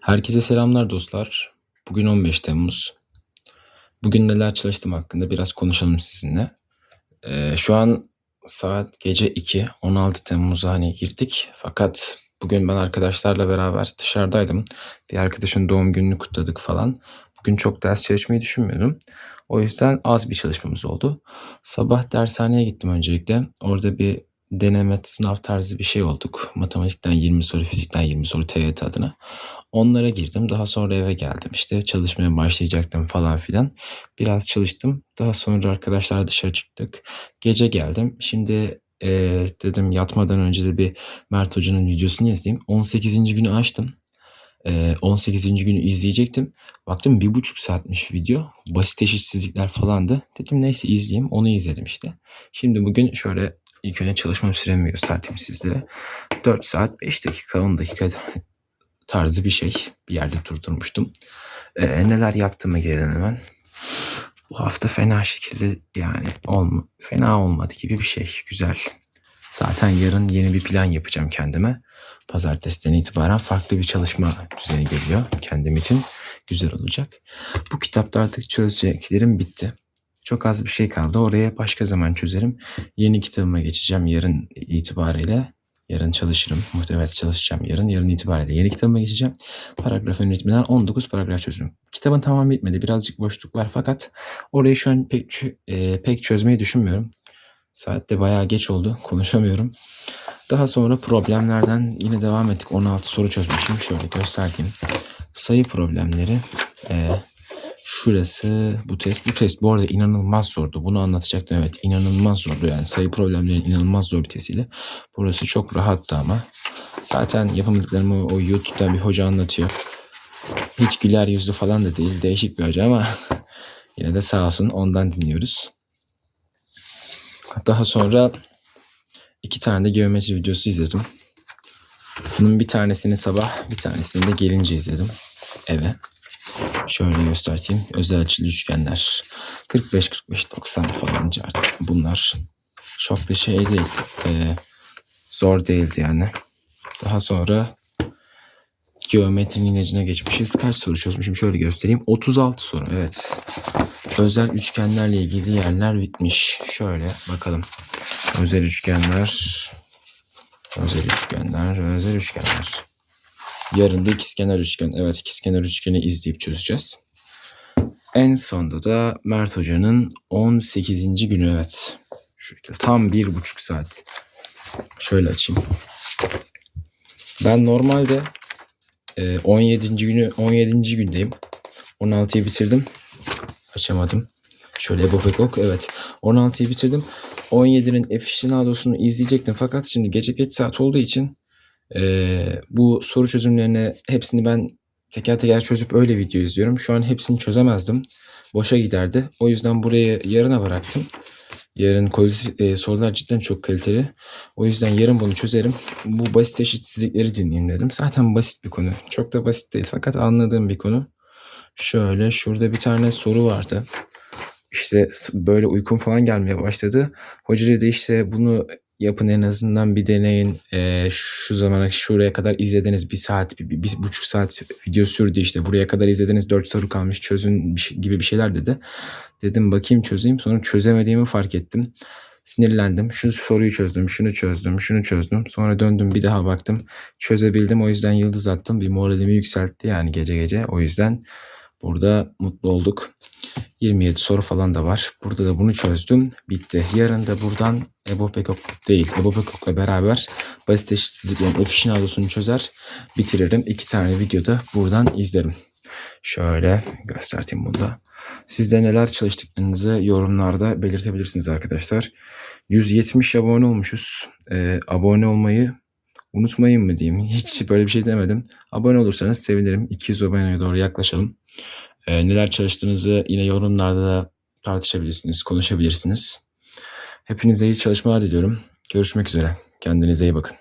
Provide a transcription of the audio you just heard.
Herkese selamlar dostlar. Bugün 15 Temmuz. Bugün neler çalıştım hakkında biraz konuşalım sizinle. Ee, şu an saat gece 2. 16 Temmuz'a hani girdik. Fakat bugün ben arkadaşlarla beraber dışarıdaydım. Bir arkadaşın doğum gününü kutladık falan. Bugün çok ders çalışmayı düşünmüyordum. O yüzden az bir çalışmamız oldu. Sabah dershaneye gittim öncelikle. Orada bir deneme sınav tarzı bir şey olduk. Matematikten 20 soru, fizikten 20 soru TYT adına. Onlara girdim. Daha sonra eve geldim. İşte çalışmaya başlayacaktım falan filan. Biraz çalıştım. Daha sonra arkadaşlar dışarı çıktık. Gece geldim. Şimdi eee, dedim yatmadan önce de bir Mert Hoca'nın videosunu izleyeyim. 18. günü açtım. Eee 18. günü izleyecektim. Baktım bir buçuk saatmiş video. Basit eşitsizlikler falandı. Dedim neyse izleyeyim. Onu izledim işte. Şimdi bugün şöyle ilk önce çalışma süremi göstereyim sizlere. 4 saat 5 dakika 10 dakika tarzı bir şey. Bir yerde durdurmuştum. Ee, neler yaptığıma gelelim hemen. Bu hafta fena şekilde yani olma, fena olmadı gibi bir şey. Güzel. Zaten yarın yeni bir plan yapacağım kendime. Pazartesiden itibaren farklı bir çalışma düzeni geliyor kendim için. Güzel olacak. Bu kitapta artık çözeceklerim bitti. Çok az bir şey kaldı. Oraya başka zaman çözerim. Yeni kitabıma geçeceğim yarın itibariyle. Yarın çalışırım. Muhtemelen çalışacağım yarın. Yarın itibariyle yeni kitabıma geçeceğim. Paragraf yönetiminden 19 paragraf çözdüm. Kitabın tamamı bitmedi. Birazcık boşluk var fakat orayı şu an pek, e, pek çözmeyi düşünmüyorum. Saat de bayağı geç oldu. Konuşamıyorum. Daha sonra problemlerden yine devam ettik. 16 soru çözmüşüm. Şöyle göstereyim. Sayı problemleri. E, şurası bu test. Bu test bu arada inanılmaz zordu. Bunu anlatacaktım. Evet inanılmaz zordu. Yani sayı problemlerinin inanılmaz zor bir testiyle. Burası çok rahattı ama. Zaten yapamadıklarımı o YouTube'dan bir hoca anlatıyor. Hiç güler yüzlü falan da değil. Değişik bir hoca ama yine de sağ olsun ondan dinliyoruz. Daha sonra iki tane de geometri videosu izledim. Bunun bir tanesini sabah, bir tanesini de gelince izledim eve. Şöyle göstereyim. Özel açılı üçgenler. 45, 45, 90 falan artık bunlar. Çok da şey değil. e, zor değildi yani. Daha sonra geometrinin ilacına geçmişiz. Kaç soru çözmüşüm şöyle göstereyim. 36 soru evet. Özel üçgenlerle ilgili yerler bitmiş. Şöyle bakalım. Özel üçgenler. Özel üçgenler. Özel üçgenler. Yarın da ikizkenar üçgen. Evet ikizkenar üçgeni izleyip çözeceğiz. En sonda da Mert Hoca'nın 18. günü evet. Şu şekilde tam bir buçuk saat. Şöyle açayım. Ben normalde e, 17. günü 17. gündeyim. 16'yı bitirdim. Açamadım. Şöyle Ebo Pekok. Evet. 16'yı bitirdim. 17'nin aficionadosunu izleyecektim. Fakat şimdi gece geç saat olduğu için e, bu soru çözümlerini hepsini ben teker teker çözüp öyle video izliyorum. Şu an hepsini çözemezdim. Boşa giderdi. O yüzden burayı yarına bıraktım. Yarın kol- e, sorular cidden çok kaliteli. O yüzden yarın bunu çözerim. Bu basit eşitsizlikleri dinleyeyim dedim. Zaten basit bir konu. Çok da basit değil fakat anladığım bir konu. Şöyle şurada bir tane soru vardı. İşte böyle uykum falan gelmeye başladı. Hoca dedi işte bunu yapın en azından bir deneyin. Ee, şu zamana şuraya kadar izlediniz bir saat, bir, bir, bir buçuk saat video sürdü işte. Buraya kadar izlediniz dört soru kalmış çözün şey- gibi bir şeyler dedi. Dedim bakayım çözeyim. Sonra çözemediğimi fark ettim. Sinirlendim. Şu soruyu çözdüm, şunu çözdüm, şunu çözdüm. Sonra döndüm bir daha baktım. Çözebildim. O yüzden yıldız attım. Bir moralimi yükseltti yani gece gece. O yüzden burada mutlu olduk. 27 soru falan da var. Burada da bunu çözdüm. Bitti. Yarın da buradan Ebo Pekok değil. Ebo Pekok'la beraber basit eşitsizliklerin aficionadosunu çözer. Bitiririm. İki tane videoda buradan izlerim. Şöyle göstereyim bunu da. Siz neler çalıştıklarınızı yorumlarda belirtebilirsiniz arkadaşlar. 170 abone olmuşuz. Ee, abone olmayı unutmayın mı diyeyim. Hiç böyle bir şey demedim. Abone olursanız sevinirim. 200 aboneye doğru yaklaşalım. Ee, neler çalıştığınızı yine yorumlarda da tartışabilirsiniz, konuşabilirsiniz. Hepinize iyi çalışmalar diliyorum. Görüşmek üzere. Kendinize iyi bakın.